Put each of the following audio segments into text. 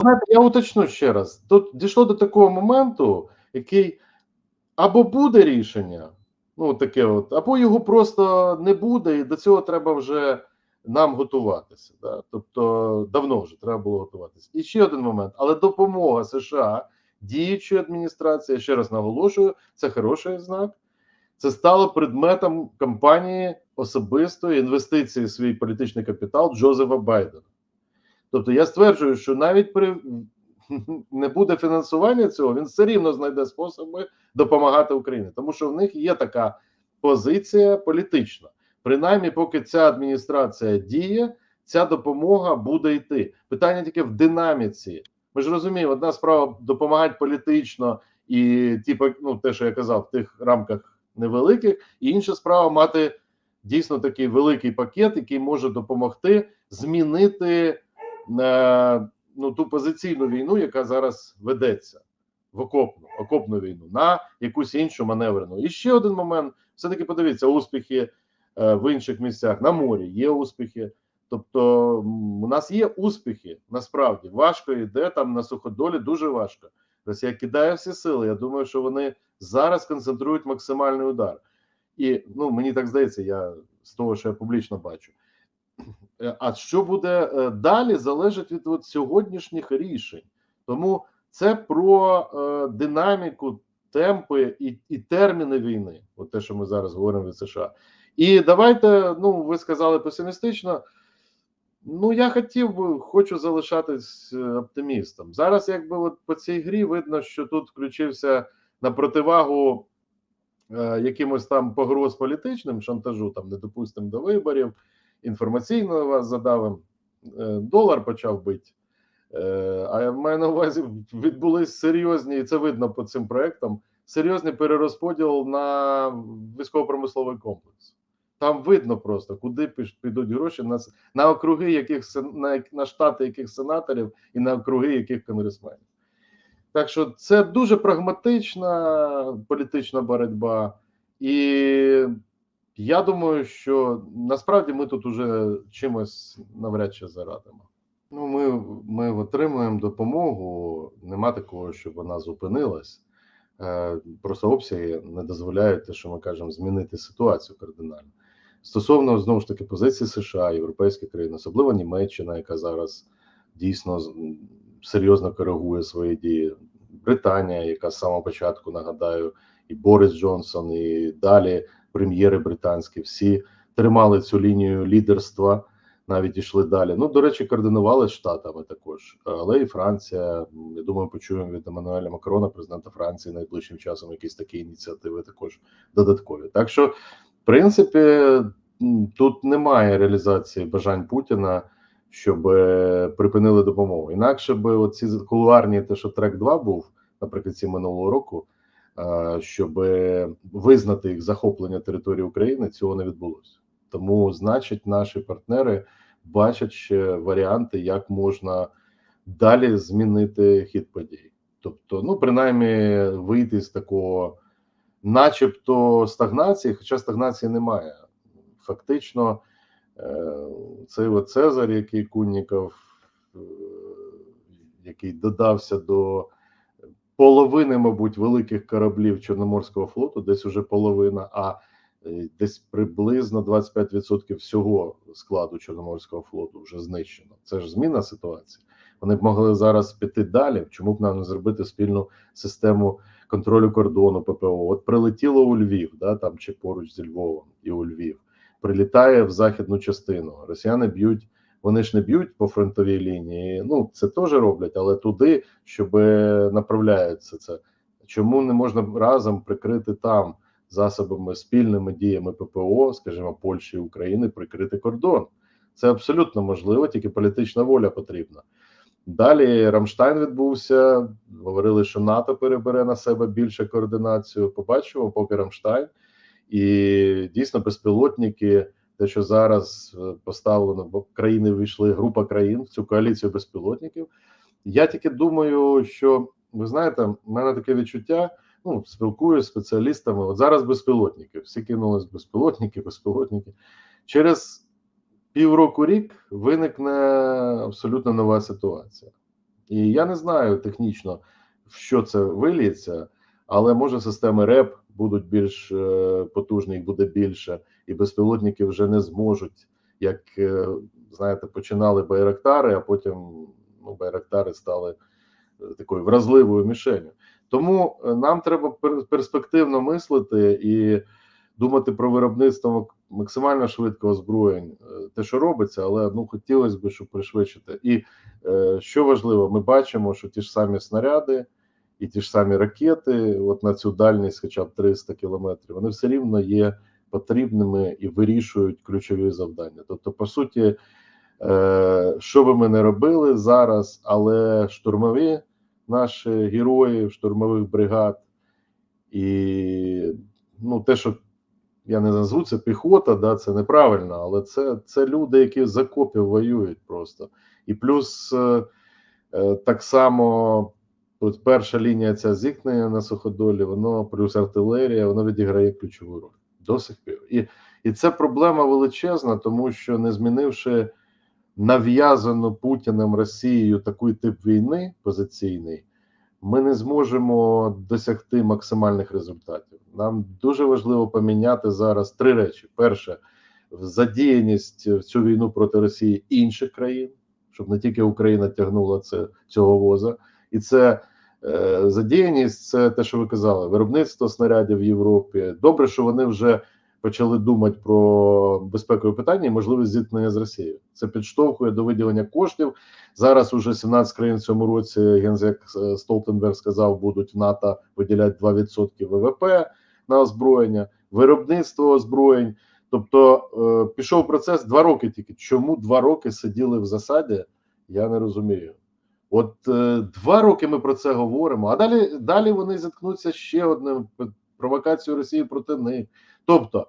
Знаєте, Я уточню ще раз. Тут дійшло до такого моменту, який або буде рішення, ну таке, от, або його просто не буде, і до цього треба вже нам готуватися. Да? Тобто давно вже треба було готуватися. І ще один момент, але допомога США діючої адміністрації, я ще раз наголошую, це хороший знак. Це стало предметом кампанії особистої інвестиції в свій політичний капітал Джозефа Байдена. Тобто я стверджую, що навіть при не буде фінансування цього, він все рівно знайде способи допомагати Україні, тому що в них є така позиція політична. Принаймні, поки ця адміністрація діє, ця допомога буде йти. Питання тільки в динаміці. Ми ж розуміємо, одна справа допомагати політично і типу, ну те, що я казав, в тих рамках невеликих, і інша справа мати дійсно такий великий пакет, який може допомогти змінити ну ту позиційну війну, яка зараз ведеться в окопну окопну війну на якусь іншу маневрену. І ще один момент: все таки подивіться успіхи е, в інших місцях на морі. Є успіхи. Тобто у нас є успіхи насправді важко йде там на суходолі, дуже важко. Росія кидає всі сили. Я думаю, що вони зараз концентрують максимальний удар. І ну мені так здається, я з того, що я публічно бачу. Е, А що буде е, далі, залежить від от сьогоднішніх рішень. Тому це про е, динаміку, темпи і, і терміни війни. От те, що ми зараз говоримо від США. І давайте, ну ви сказали песимістично. Ну, я хотів би, хочу залишатись оптимістом. Зараз, якби от по цій грі видно, що тут включився на противагу е, якимось там погроз політичним шантажу, там не допустимо до виборів, інформаційно вас задавим. Е, долар почав бити. Е, а я маю на увазі відбулись серйозні, і це видно по цим проектам. Серйозний перерозподіл на військово-промисловий комплекс. Там видно просто, куди підуть гроші на, на округи яких на, на штати яких сенаторів і на округи яких конгресменів. Так що це дуже прагматична політична боротьба, і я думаю, що насправді ми тут уже чимось навряд чи зарадимо. Ну, ми, ми отримуємо допомогу. Нема такого, щоб вона зупинилась. Е, Просто обсяги не дозволяють те, що ми кажемо, змінити ситуацію кардинально. Стосовно знову ж таки позиції США, європейських країн, особливо Німеччина, яка зараз дійсно серйозно коригує свої дії. Британія, яка з самого початку нагадаю, і Борис Джонсон, і далі прем'єри британські, всі тримали цю лінію лідерства, навіть ішли далі. Ну, до речі, координували штатами також, але і Франція. Я думаю, почуємо від Еммануеля Макрона, президента Франції, найближчим часом якісь такі ініціативи також додаткові. Так що, в принципі, тут немає реалізації бажань Путіна. Щоб е, припинили допомогу. Інакше би оці кулуарні, те, що трек 2 був наприкінці минулого року, щоб визнати їх захоплення території України, цього не відбулося. Тому, значить, наші партнери бачать ще варіанти, як можна далі змінити хід подій. Тобто, ну принаймні, вийти з такого, начебто, стагнації, хоча стагнації немає. Фактично, е, цей от Цезар, який Кунніков, е, який додався до половини, мабуть, великих кораблів Чорноморського флоту, десь уже половина, а е, десь приблизно 25% всього складу Чорноморського флоту вже знищено. Це ж зміна ситуації. Вони б могли зараз піти далі. Чому б нам не зробити спільну систему контролю кордону ППО? От прилетіло у Львів, да, там чи поруч зі Львовом і у Львів. Прилітає в західну частину. Росіяни б'ють, вони ж не б'ють по фронтовій лінії. Ну це теж роблять, але туди, щоб направляється це. Чому не можна разом прикрити там засобами спільними діями ППО, скажімо, Польщі і України, прикрити кордон? Це абсолютно можливо, тільки політична воля потрібна. Далі Рамштайн відбувся. Говорили, що НАТО перебере на себе більше координацію. Побачимо, поки Рамштайн. І дійсно безпілотники, те, що зараз е, поставлено, бо країни війшли, група країн в цю коаліцію безпілотників. Я тільки думаю, що ви знаєте, в мене таке відчуття. Ну, спілкуюся з спеціалістами. От зараз безпілотники, всі кинулись безпілотники, безпілотники. Через півроку рік виникне абсолютно нова ситуація. І я не знаю технічно, в що це виліється, але може системи РЕП будуть більш е, потужні, буде більше, і безпілотники вже не зможуть, як е, знаєте, починали байрактари, а потім ну, байрактари стали е, такою вразливою мішенью. Тому нам треба перспективно мислити і думати про виробництво максимально швидко озброєнь, те, що робиться, але ну хотілося б, щоб пришвидшити. І що важливо, ми бачимо, що ті ж самі снаряди і ті ж самі ракети, от на цю дальність, хоча б 300 кілометрів, вони все рівно є потрібними і вирішують ключові завдання. Тобто, по суті, е, що би ми не робили зараз, але штурмові наші герої штурмових бригад і ну, те, що я не назву це піхота, да, це неправильно, але це, це люди, які з окопів воюють просто. І плюс е, е, так само от перша лінія ця зіткнення на суходолі, воно плюс артилерія, воно відіграє ключову роль до сих пір. І, і це проблема величезна, тому що не змінивши нав'язану Путіним Росією такий тип війни позиційний, ми не зможемо досягти максимальних результатів. Нам дуже важливо поміняти зараз три речі: перше, задіяність в цю війну проти Росії інших країн, щоб не тільки Україна тягнула це цього воза, і це задіяність, це те, що ви казали, виробництво снарядів в Європі. Добре, що вони вже почали думати про безпекові питання і можливість зіткнення з Росією. Це підштовхує до виділення коштів. Зараз уже 17 країн в цьому році гензек е, Столтенберг сказав, будуть НАТО виділяти 2% ВВП на озброєння, виробництво озброєнь. Тобто е, пішов процес два роки тільки. Чому два роки сиділи в засаді? Я не розумію. От е, два роки ми про це говоримо, а далі далі вони зіткнуться ще одним провокацією Росії проти них. Тобто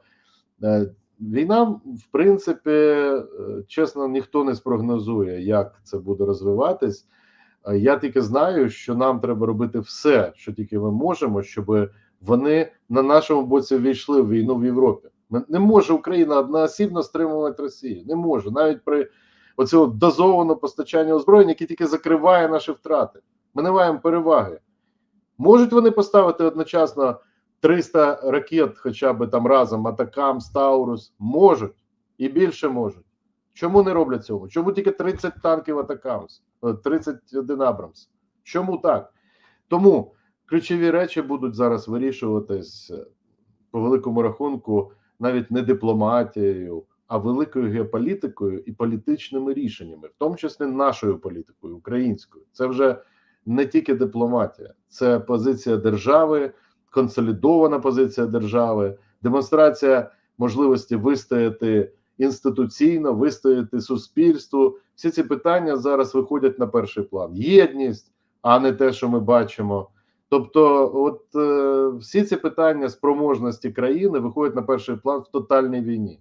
е, війна, в принципі, е, чесно, ніхто не спрогнозує, як це буде розвиватись. Я тільки знаю, що нам треба робити все, що тільки ми можемо, щоб вони на нашому боці війшли в війну в Європі. Не може Україна одноосібно стримувати Росію. Не може навіть при оцього дозованого постачання озброєння, яке тільки закриває наші втрати. Ми не маємо переваги. Можуть вони поставити одночасно 300 ракет, хоча б там разом, Атакам, Таурус? Можуть і більше можуть. Чому не роблять цього? Чому тільки 30 танків Атакамс, 31 Абрамс? Чому так? Тому ключові речі будуть зараз вирішуватись е, по великому рахунку, навіть не дипломатією, а великою геополітикою і політичними рішеннями, в тому числі нашою політикою, українською. Це вже не тільки дипломатія, це позиція держави, консолідована позиція держави, демонстрація можливості вистояти інституційно, вистояти суспільству. Всі ці питання зараз виходять на перший план. Єдність, а не те, що ми бачимо. Тобто, от е, всі ці питання спроможності країни виходять на перший план в тотальній війні.